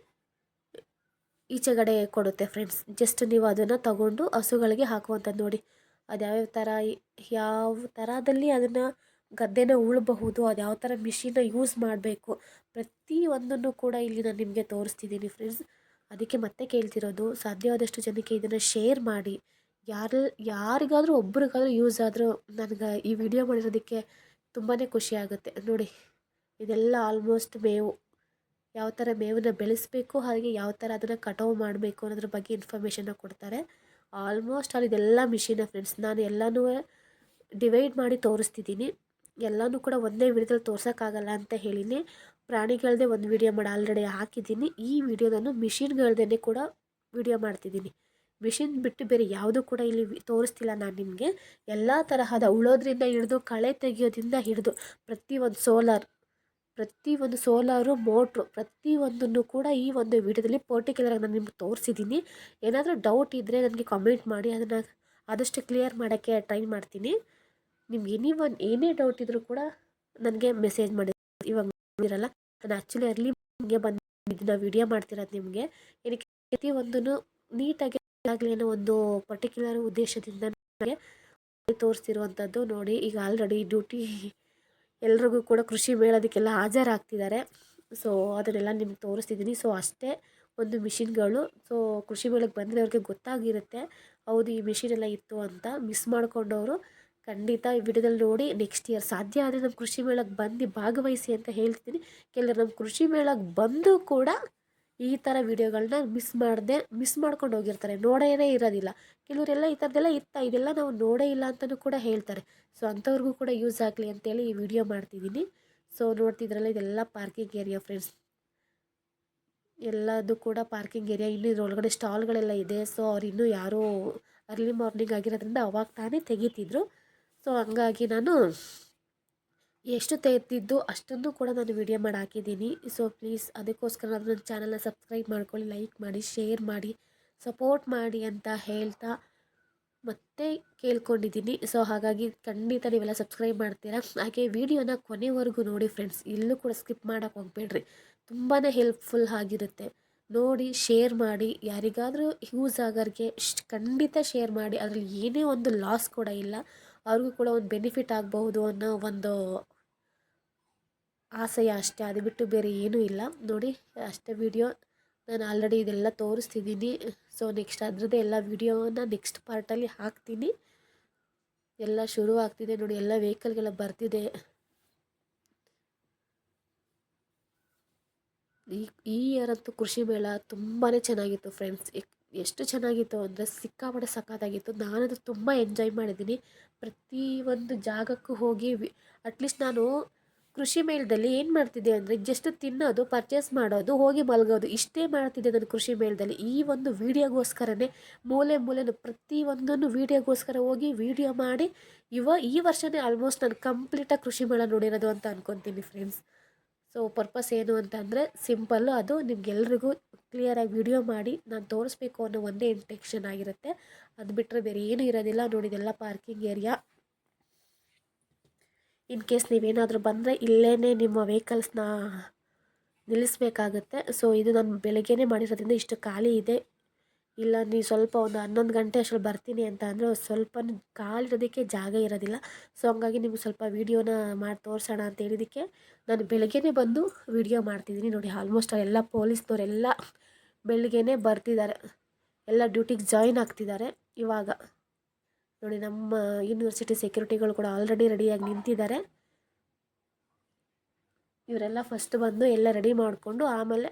ಈಚೆಗಡೆ ಕೊಡುತ್ತೆ ಫ್ರೆಂಡ್ಸ್ ಜಸ್ಟ್ ನೀವು ಅದನ್ನು ತಗೊಂಡು ಹಸುಗಳಿಗೆ ಹಾಕುವಂಥದ್ದು ನೋಡಿ. ಅದು ಯಾವ್ಯಾವ ಥರ ಯಾವ ಥರದಲ್ಲಿ ಅದನ್ನು ಗದ್ದೆನ ಉಳಬಹುದು, ಅದು ಯಾವ ಥರ ಮಿಷಿನ್ನ ಯೂಸ್ ಮಾಡಬೇಕು, ಪ್ರತಿಯೊಂದನ್ನು ಕೂಡ ಇಲ್ಲಿ ನಾನು ನಿಮಗೆ ತೋರಿಸ್ತಿದ್ದೀನಿ ಫ್ರೆಂಡ್ಸ್ ಅದಕ್ಕೆ ಮತ್ತೆ ಕೇಳ್ತಿರೋದು, ಸಾಧ್ಯವಾದಷ್ಟು ಜನಕ್ಕೆ ಇದನ್ನು ಶೇರ್ ಮಾಡಿ. ಯಾರು, ಯಾರಿಗಾದರೂ ಒಬ್ರಿಗಾದರೂ ಯೂಸ್ ಆದರೂ ನನಗೆ ಈ ವಿಡಿಯೋ ಮಾಡಿರೋದಕ್ಕೆ ತುಂಬಾ ಖುಷಿ ಆಗುತ್ತೆ. ನೋಡಿ, ಇದೆಲ್ಲ ಆಲ್ಮೋಸ್ಟ್ ಮೇವು. ಯಾವ ಥರ ಮೇವನ್ನು ಬೆಳೆಸಬೇಕು, ಹಾಗೆ ಯಾವ ಥರ ಅದನ್ನು ಕಟಾವು ಮಾಡಬೇಕು ಅನ್ನೋದ್ರ ಬಗ್ಗೆ ಇನ್ಫಾರ್ಮೇಷನ್ನ ಕೊಡ್ತಾರೆ. ಆಲ್ಮೋಸ್ಟ್ ಆಲ್ ಇದೆಲ್ಲ ಮಿಷಿನ ಫ್ರೆಂಡ್ಸ್ ನಾನು ಎಲ್ಲನೂ ಡಿವೈಡ್ ಮಾಡಿ ತೋರಿಸ್ತಿದ್ದೀನಿ. ಎಲ್ಲನೂ ಕೂಡ ಒಂದೇ ವಿಡಿಯೋದಲ್ಲಿ ತೋರ್ಸೋಕ್ಕಾಗಲ್ಲ ಅಂತ ಹೇಳಿನಿ. ಪ್ರಾಣಿಗಳದೇ ಒಂದು ವಿಡಿಯೋ ಮಾಡಿ ಆಲ್ರೆಡಿ ಹಾಕಿದ್ದೀನಿ. ಈ ವಿಡಿಯೋದನ್ನು ಮಿಷಿನ್ಗಳದೇ ಕೂಡ ವಿಡಿಯೋ ಮಾಡ್ತಿದ್ದೀನಿ. ಮಿಷಿನ್ ಬಿಟ್ಟು ಬೇರೆ ಯಾವುದೂ ಕೂಡ ಇಲ್ಲಿ ತೋರಿಸ್ತಿಲ್ಲ ನಾನು ನಿಮಗೆ. ಎಲ್ಲ ತರಹದ ಉಳೋದ್ರಿಂದ ಹಿಡಿದು, ಕಳೆ ತೆಗೆಯೋದ್ರಿಂದ ಹಿಡಿದು, ಪ್ರತಿಯೊಂದು ಸೋಲಾರ್ ಪ್ರತಿಯೊಂದು ಸೋಲಾರು, ಮೋಟ್ರು ಪ್ರತಿಯೊಂದನ್ನು ಕೂಡ ಈ ಒಂದು ವಿಡಿಯೋದಲ್ಲಿ ಪರ್ಟಿಕ್ಯುಲರಾಗಿ ನಾನು ನಿಮ್ಗೆ ತೋರಿಸಿದ್ದೀನಿ. ಏನಾದರೂ ಡೌಟ್ ಇದ್ದರೆ ನನಗೆ ಕಾಮೆಂಟ್ ಮಾಡಿ, ಅದನ್ನು ಆದಷ್ಟು ಕ್ಲಿಯರ್ ಮಾಡೋಕ್ಕೆ ಟ್ರೈ ಮಾಡ್ತೀನಿ. ನಿಮ್ಗೆ ಎನಿ ಒನ್ ಏನೇ ಡೌಟ್ ಇದ್ದರೂ ಕೂಡ ನನಗೆ ಮೆಸೇಜ್ ಮಾಡಿ. ಇವಾಗ ಇರಲ್ಲ ನಾನು ಆ್ಯಕ್ಚುಲಿ ಅರ್ಲಿ ನಿಮಗೆ ಬಂದು ಇದನ್ನ ವಿಡಿಯೋ ಮಾಡ್ತಿರೋದು ನಿಮಗೆ. ಏನಕ್ಕೆ ಪ್ರತಿಯೊಂದನ್ನು ನೀಟಾಗಿ ಆಗಲಿ ಅನ್ನೋ ಒಂದು ಪರ್ಟಿಕ್ಯುಲರ್ ಉದ್ದೇಶದಿಂದ ನನಗೆ ತೋರಿಸ್ತಿರುವಂಥದ್ದು ನೋಡಿ. ಈಗ ಆಲ್ರೆಡಿ ಡ್ಯೂಟಿ ಎಲ್ರಿಗೂ ಕೂಡ ಕೃಷಿ ಮೇಳದಕ್ಕೆಲ್ಲ ಹಾಜರಾಗ್ತಿದ್ದಾರೆ. ಸೊ ಅದನ್ನೆಲ್ಲ ನಿಮ್ಗೆ ತೋರಿಸ್ತಿದ್ದೀನಿ. ಸೊ ಅಷ್ಟೇ ಒಂದು ಮಿಷಿನ್ಗಳು. ಸೊ ಕೃಷಿ ಮೇಳಕ್ಕೆ ಬಂದರೆ ಅವ್ರಿಗೆ ಗೊತ್ತಾಗಿರುತ್ತೆ. ಹೌದು, ಈ ಮಿಷಿನ್ ಎಲ್ಲ ಇತ್ತು ಅಂತ ಮಿಸ್ ಮಾಡ್ಕೊಂಡವರು ಖಂಡಿತ ಈ ವಿಡಿಯೋದಲ್ಲಿ ನೋಡಿ ನೆಕ್ಸ್ಟ್ ಇಯರ್ ಸಾಧ್ಯ ಆದರೆ ನಮ್ಮ ಕೃಷಿ ಮೇಳಕ್ಕೆ ಬಂದು ಭಾಗವಹಿಸಿ ಅಂತ ಹೇಳ್ತೀನಿ ಕೆಲವರು ನಮ್ಮ ಕೃಷಿ ಮೇಳಕ್ಕೆ ಬಂದು ಕೂಡ ಈ ಥರ ವೀಡಿಯೋಗಳನ್ನ ಮಿಸ್ ಮಾಡದೆ ಮಿಸ್ ಮಾಡ್ಕೊಂಡು ಹೋಗಿರ್ತಾರೆ. ನೋಡೇನೇ ಇರೋದಿಲ್ಲ. ಕೆಲವರೆಲ್ಲ ಈ ಥರದ್ದೆಲ್ಲ ಇತ್ತ ಇದೆಲ್ಲ ನಾವು ನೋಡೇ ಇಲ್ಲ ಅಂತಲೂ ಕೂಡ ಹೇಳ್ತಾರೆ. ಸೊ ಅಂಥವ್ರಿಗೂ ಕೂಡ ಯೂಸ್ ಆಗಲಿ ಅಂತೇಳಿ ಈ ವಿಡಿಯೋ ಮಾಡ್ತಿದ್ದೀನಿ. ಸೊ ನೋಡ್ತಿದ್ರಲ್ಲ, ಇದೆಲ್ಲ ಪಾರ್ಕಿಂಗ್ ಏರಿಯಾ ಫ್ರೆಂಡ್ಸ್ ಎಲ್ಲದು ಕೂಡ ಪಾರ್ಕಿಂಗ್ ಏರಿಯಾ ಇನ್ನೂ ಇದ್ರೊಳಗಡೆ ಸ್ಟಾಲ್ಗಳೆಲ್ಲ ಇದೆ. ಸೊ ಅವ್ರು ಇನ್ನೂ ಯಾರೂ ಅರ್ಲಿ ಮಾರ್ನಿಂಗ್ ಆಗಿರೋದ್ರಿಂದ ಅವಾಗ ತಾನೇ ತೆಗಿತಿದ್ರು. ಸೊ ಹಂಗಾಗಿ ನಾನು ಎಷ್ಟು ತೆಗೆದಿದ್ದು ಅಷ್ಟನ್ನು ಕೂಡ ನಾನು ವಿಡಿಯೋ ಮಾಡಿ ಹಾಕಿದ್ದೀನಿ ಸೊ ಪ್ಲೀಸ್ ಅದಕ್ಕೋಸ್ಕರ ನಾನು ನನ್ನ ಚಾನಲ್ನ ಸಬ್ಸ್ಕ್ರೈಬ್ ಮಾಡ್ಕೊಳ್ಳಿ ಲೈಕ್ ಮಾಡಿ ಶೇರ್ ಮಾಡಿ ಸಪೋರ್ಟ್ ಮಾಡಿ ಅಂತ ಹೇಳ್ತಾ ಮತ್ತೆ ಕೇಳ್ಕೊಂಡಿದ್ದೀನಿ. ಸೊ ಹಾಗಾಗಿ ಖಂಡಿತ ನೀವೆಲ್ಲ ಸಬ್ಸ್ಕ್ರೈಬ್ ಮಾಡ್ತೀರಾ? ಹಾಗೆ ವಿಡಿಯೋನ ಕೊನೆವರೆಗೂ ನೋಡಿ ಫ್ರೆಂಡ್ಸ್ ಇಲ್ಲೂ ಕೂಡ ಸ್ಕಿಪ್ ಮಾಡೋಕ್ಕೆ ಹೋಗ್ಬೇಡ್ರಿ. ತುಂಬಾ ಹೆಲ್ಪ್ಫುಲ್ ಆಗಿರುತ್ತೆ. ನೋಡಿ ಶೇರ್ ಮಾಡಿ, ಯಾರಿಗಾದರೂ ಯೂಸ್ ಆಗೋರಿಗೆ ಖಂಡಿತ ಶೇರ್ ಮಾಡಿ. ಅದರಲ್ಲಿ ಏನೇ ಒಂದು ಲಾಸ್ ಕೂಡ ಇಲ್ಲ. ಅವ್ರಿಗೂ ಕೂಡ ಒಂದು ಬೆನಿಫಿಟ್ ಆಗಬಹುದು ಅನ್ನೋ ಒಂದು ಆಸೆ ಅಷ್ಟೇ, ಅದು ಬಿಟ್ಟು ಬೇರೆ ಏನೂ ಇಲ್ಲ. ನೋಡಿ, ಅಷ್ಟೇ ವಿಡಿಯೋ ನಾನು ಆಲ್ರೆಡಿ ಇದೆಲ್ಲ ತೋರಿಸ್ತಿದ್ದೀನಿ ಸೊ ನೆಕ್ಸ್ಟ್ ಅದರದ್ದೇ ಎಲ್ಲ ವಿಡಿಯೋನ ನೆಕ್ಸ್ಟ್ ಪಾರ್ಟಲ್ಲಿ ಹಾಕ್ತೀನಿ. ಎಲ್ಲ ಶುರು ಆಗ್ತಿದೆ ನೋಡಿ, ಎಲ್ಲ ವೆಹಿಕಲ್ಗೆಲ್ಲ ಬರ್ತಿದೆ. ಈ ಈ ಇಯರ್ ಅಂತೂ ಕೃಷಿ ಮೇಳ ತುಂಬಾ ಚೆನ್ನಾಗಿತ್ತು ಫ್ರೆಂಡ್ಸ್ ಎಷ್ಟು ಚೆನ್ನಾಗಿತ್ತು ಅಂದರೆ ಸಿಕ್ಕಾಪಟ್ಟೆ ಸಖತ್ತಾಗಿತ್ತು. ನಾನದು ತುಂಬ ಎಂಜಾಯ್ ಮಾಡಿದ್ದೀನಿ. ಪ್ರತಿಯೊಂದು ಜಾಗಕ್ಕೂ ಹೋಗಿ ಅಟ್ಲೀಸ್ಟ್ ನಾನು ಕೃಷಿ ಮೇಳದಲ್ಲಿ ಏನು ಮಾಡ್ತಿದ್ದೆ ಅಂದರೆ ಜಸ್ಟ್ ತಿನ್ನೋದು ಪರ್ಚೇಸ್ ಮಾಡೋದು, ಹೋಗಿ ಮಲಗೋದು, ಇಷ್ಟೇ ಮಾಡ್ತಿದ್ದೆ ನಾನು ಕೃಷಿ ಮೇಳದಲ್ಲಿ ಈ ಒಂದು ವೀಡಿಯೋಗೋಸ್ಕರನೇ ಮೂಲೆ ಮೂಲೆನೂ ಪ್ರತಿಯೊಂದನ್ನು ವೀಡಿಯೋಗೋಸ್ಕರ ಹೋಗಿ ವೀಡಿಯೋ ಮಾಡಿ, ಇವ ಈ ವರ್ಷನೇ ಆಲ್ಮೋಸ್ಟ್ ನಾನು ಕಂಪ್ಲೀಟಾಗಿ ಕೃಷಿ ಮೇಳ ನೋಡಿರೋದು ಅಂತ ಅನ್ಕೊತೀನಿ ಫ್ರೆಂಡ್ಸ್ ಸೊ ಪರ್ಪಸ್ ಏನು ಅಂತ ಅಂದರೆ ಸಿಂಪಲ್ಲು ಅದು, ನಿಮ್ಗೆಲ್ರಿಗೂ ಕ್ಲಿಯರಾಗಿ ವಿಡಿಯೋ ಮಾಡಿ, ನಾನು ತೋರಿಸ್ಬೇಕು ಅನ್ನೋ ಒಂದೇ ಇಂಟೆಕ್ಷನ್ ಆಗಿರುತ್ತೆ. ಅದು ಬಿಟ್ಟರೆ ಬೇರೆ ಏನೂ ಇರೋದಿಲ್ಲ ನೋಡಿದೆಲ್ಲ ಪಾರ್ಕಿಂಗ್ ಏರಿಯಾ ಇನ್ ಕೇಸ್ ನೀವೇನಾದರೂ ಬಂದರೆ ಇಲ್ಲೇ ನಿಮ್ಮ ವೆಹಿಕಲ್ಸ್ನ ನಿಲ್ಲಿಸಬೇಕಾಗತ್ತೆ. ಸೊ ಇದು ನಾನು ಬೆಳಗ್ಗೆನೇ ಮಾಡಿರೋದ್ರಿಂದ ಇಷ್ಟು ಖಾಲಿ ಇದೆ. ಇಲ್ಲ, ನೀವು ಸ್ವಲ್ಪ ಒಂದು ಹನ್ನೊಂದು ಗಂಟೆ ಅಷ್ಟರಲ್ಲಿ ಬರ್ತೀನಿ ಅಂತ ಅಂದರೆ ಸ್ವಲ್ಪ ಇರೋದಕ್ಕೆ ಜಾಗ ಇರೋದಿಲ್ಲ. ಸೊ ಹಂಗಾಗಿ ನಿಮ್ಗೆ ಸ್ವಲ್ಪ ವೀಡಿಯೋನ ಮಾಡಿ ತೋರಿಸೋಣ ಅಂತ ಹೇಳಿದ್ದಕ್ಕೆ ನಾನು ಬೆಳಗ್ಗೆನೇ ಬಂದು ವೀಡಿಯೋ ಮಾಡ್ತಿದ್ದೀನಿ. ನೋಡಿ, ಆಲ್ಮೋಸ್ಟ್ ಎಲ್ಲ ಪೊಲೀಸ್ನವರೆಲ್ಲ ಬೆಳಗ್ಗೆನೇ ಬರ್ತಿದ್ದಾರೆ. ಎಲ್ಲ ಡ್ಯೂಟಿಗೆ ಜಾಯಿನ್ ಆಗ್ತಿದ್ದಾರೆ ಇವಾಗ. ನೋಡಿ, ನಮ್ಮ ಯೂನಿವರ್ಸಿಟಿ ಸೆಕ್ಯೂರಿಟಿಗಳು ಕೂಡ ಆಲ್ರೆಡಿ ರೆಡಿಯಾಗಿ ನಿಂತಿದ್ದಾರೆ. ಇವರೆಲ್ಲ ಫಸ್ಟ್ ಬಂದು ಎಲ್ಲ ರೆಡಿ ಮಾಡಿಕೊಂಡು ಆಮೇಲೆ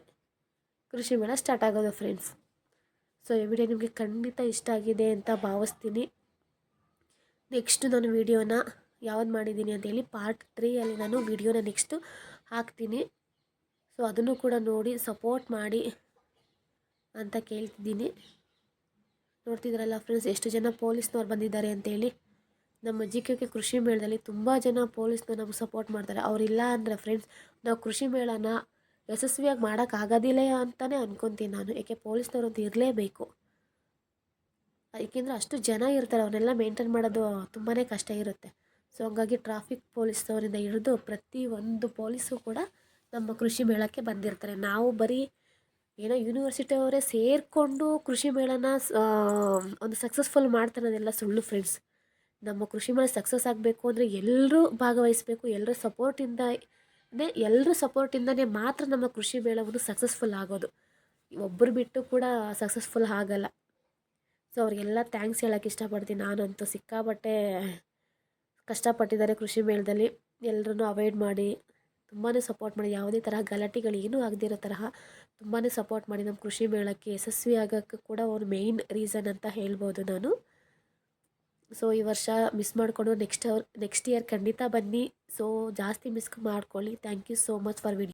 ಕೃಷಿ ಮೇಳ ಸ್ಟಾರ್ಟ್ ಆಗೋದು ಫ್ರೆಂಡ್ಸ್ ಸೊ ಈ ವಿಡಿಯೋ ನಿಮಗೆ ಖಂಡಿತ ಇಷ್ಟ ಆಗಿದೆ ಅಂತ ಭಾವಿಸ್ತೀನಿ. ನೆಕ್ಸ್ಟು ನಾನು ವಿಡಿಯೋನ ಯಾವ್ದು ಮಾಡಿದ್ದೀನಿ ಅಂತೇಳಿ ಪಾರ್ಟ್ ತ್ರೀಯಲ್ಲಿ ನಾನು ವಿಡಿಯೋನ ನೆಕ್ಸ್ಟು ಹಾಕ್ತೀನಿ. ಸೊ ಅದನ್ನು ಕೂಡ ನೋಡಿ ಸಪೋರ್ಟ್ ಮಾಡಿ ಅಂತ ಕೇಳ್ತಿದ್ದೀನಿ. ನೋಡ್ತಿದ್ರಲ್ಲ ಫ್ರೆಂಡ್ಸ್ ಎಷ್ಟು ಜನ ಪೊಲೀಸ್ನವ್ರು ಬಂದಿದ್ದಾರೆ ಅಂತೇಳಿ. ನಮ್ಮ ಜಿ ಕೆ ಕೆ ಕೃಷಿ ಮೇಳದಲ್ಲಿ ತುಂಬ ಜನ ಪೊಲೀಸ್ನ ನಮ್ಗೆ ಸಪೋರ್ಟ್ ಮಾಡ್ತಾರೆ. ಅವರಿಲ್ಲ ಅಂದರೆ ಫ್ರೆಂಡ್ಸ್ ನಾವು ಕೃಷಿ ಮೇಳನ ಯಶಸ್ವಿಯಾಗಿ ಮಾಡೋಕ್ಕಾಗೋದಿಲ್ಲ ಅಂತಲೇ ಅನ್ಕೊತೀನಿ ನಾನು. ಏಕೆ ಪೊಲೀಸ್ನವ್ರು ಅಂತ ಇರಲೇಬೇಕು. ಏಕೆಂದರೆ ಅಷ್ಟು ಜನ ಇರ್ತಾರೆ ಅವನ್ನೆಲ್ಲ ಮೇಂಟೈನ್ ಮಾಡೋದು ತುಂಬಾ ಕಷ್ಟ ಇರುತ್ತೆ. ಸೊ ಹಂಗಾಗಿ ಟ್ರಾಫಿಕ್ ಪೊಲೀಸ್ನವರಿಂದ ಹಿಡಿದು ಪ್ರತಿ ಒಂದು ಪೊಲೀಸು ಕೂಡ ನಮ್ಮ ಕೃಷಿ ಮೇಳಕ್ಕೆ ಬಂದಿರ್ತಾರೆ. ನಾವು ಬರೀ ಏನೋ ಯೂನಿವರ್ಸಿಟಿ ಅವರೇ ಸೇರಿಕೊಂಡು ಕೃಷಿ ಮೇಳನ ಒಂದು ಸಕ್ಸಸ್ಫುಲ್ ಮಾಡ್ತಾರೆ ಸುಳ್ಳು ಫ್ರೆಂಡ್ಸ್ ನಮ್ಮ ಕೃಷಿ ಮೇಳ ಸಕ್ಸಸ್ ಆಗಬೇಕು ಅಂದರೆ ಎಲ್ಲರೂ ಭಾಗವಹಿಸಬೇಕು ಎಲ್ಲರ ಸಪೋರ್ಟಿಂದನೇ ಎಲ್ಲರ ಸಪೋರ್ಟಿಂದನೇ ಮಾತ್ರ ನಮ್ಮ ಕೃಷಿ ಮೇಳವನ್ನು ಸಕ್ಸಸ್ಫುಲ್ ಆಗೋದು. ಒಬ್ಬರು ಬಿಟ್ಟು ಕೂಡ ಸಕ್ಸಸ್ಫುಲ್ ಆಗಲ್ಲ. ಸೊ ಅವ್ರಿಗೆಲ್ಲ ಥ್ಯಾಂಕ್ಸ್ ಹೇಳೋಕ್ಕೆ ಇಷ್ಟಪಡ್ತೀನಿ. ನಾನಂತೂ ಸಿಕ್ಕಾಪಟ್ಟೆ ಕಷ್ಟಪಟ್ಟಿದ್ದಾರೆ ಕೃಷಿ ಮೇಳದಲ್ಲಿ. ಎಲ್ಲರನ್ನೂ ಅವಾಯ್ಡ್ ಮಾಡಿ. ತುಂಬಾ ಸಪೋರ್ಟ್ ಮಾಡಿ, ಯಾವುದೇ ತರಹ ಗಲಾಟೆಗಳು ಏನೂ ಆಗದಿರೋ ತರಹ ತುಂಬಾ ಸಪೋರ್ಟ್ ಮಾಡಿ ನಮ್ಮ ಕೃಷಿ ಮೇಳಕ್ಕೆ ಯಶಸ್ವಿ ಆಗೋಕ್ಕೆ ಕೂಡ ಅವ್ರು ಮೇಯ್ನ್ ರೀಸನ್ ಅಂತ ಹೇಳ್ಬೋದು ನಾನು. ಸೊ ಈ ವರ್ಷ ಮಿಸ್ ಮಾಡಿಕೊಂಡು ನೆಕ್ಸ್ಟ್ ನೆಕ್ಸ್ಟ್ ಇಯರ್ ಖಂಡಿತ ಬನ್ನಿ. ಸೊ ಜಾಸ್ತಿ ಮಿಸ್ ಮಾಡ್ಕೊಳ್ಳಿ. Thank you so much for video